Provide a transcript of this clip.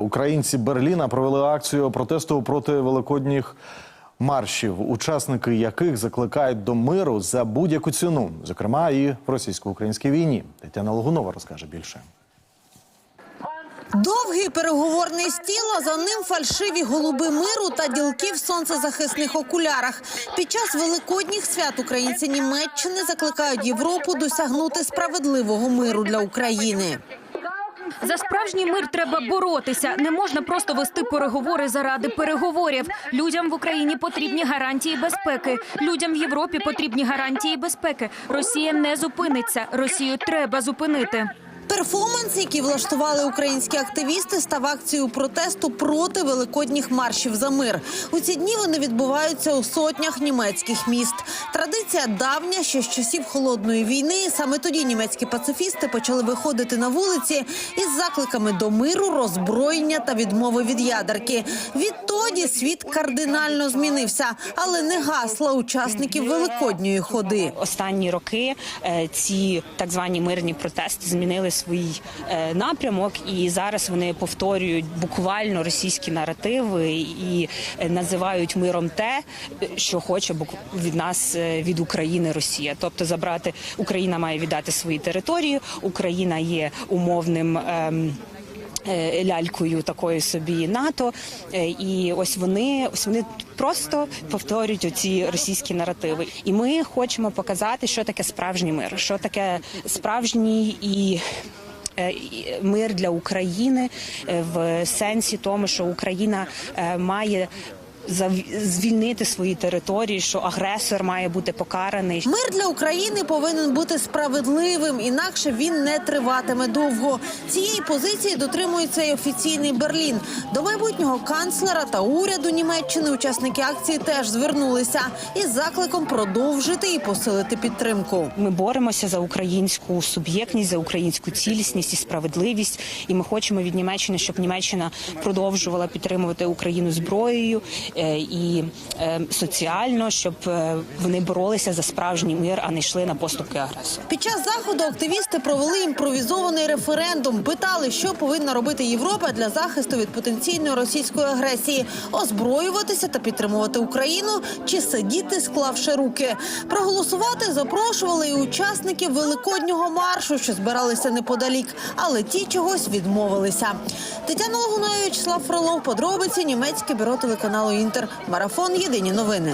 Українці Берліна провели акцію протесту проти великодніх маршів, учасники яких закликають до миру за будь-яку ціну, зокрема і в російсько-українській війні. Тетяна Логунова розкаже більше. Довгий переговорний стіл, а за ним фальшиві голуби миру та ділки в сонцезахисних окулярах. Під час великодніх свят українці Німеччини закликають Європу досягнути справедливого миру для України. За справжній мир треба боротися. Не можна просто вести переговори заради переговорів. Людям в Україні потрібні гарантії безпеки. Людям в Європі потрібні гарантії безпеки. Росія не зупиниться. Росію треба зупинити. Перформанс, який влаштували українські активісти, став акцією протесту проти великодніх маршів за мир. У ці дні вони відбуваються у сотнях німецьких міст. Традиція давня, ще з часів холодної війни. Саме тоді німецькі пацифісти почали виходити на вулиці із закликами до миру, роззброєння та відмови від ядерки. Відтоді світ кардинально змінився, але не гасла учасників великодньої ходи. Останні роки е, ці так звані мирні протести змінили свій е, напрямок, і зараз вони повторюють буквально російські наративи і е, називають миром те, що хоче від нас е, від України Росія. Тобто забрати Україна має віддати свої території. Україна є умовним. ем, Лялькою такою собі НАТО, Е, і ось вони ось вони просто повторюють оці російські наративи. І ми хочемо показати, що таке справжній мир, що таке справжній і. е, Мир для України е, в сенсі тому, що Україна е, має звільнити свої території, що агресор має бути покараний. Мир для України повинен бути справедливим, інакше він не триватиме довго. Цієї позиції дотримується і офіційний Берлін. До майбутнього канцлера та уряду Німеччини учасники акції теж звернулися із закликом продовжити і посилити підтримку. Ми боремося за українську суб'єктність, за українську цілісність і справедливість. І ми хочемо від Німеччини, щоб Німеччина продовжувала підтримувати Україну зброєю і е, соціально, щоб е, вони боролися за справжній мир, а не йшли на поступки агресора. Під час заходу активісти провели імпровізований референдум. Питали, що повинна робити Європа для захисту від потенційної російської агресії, озброюватися та підтримувати Україну чи сидіти, склавши руки. Проголосувати запрошували і учасників великоднього маршу, що збиралися неподалік, але ті чогось відмовилися. Тетяна Логунович, Слав Фролов, подробиці німецьке бюро телеканалу Інтер. Марафон. Єдині новини.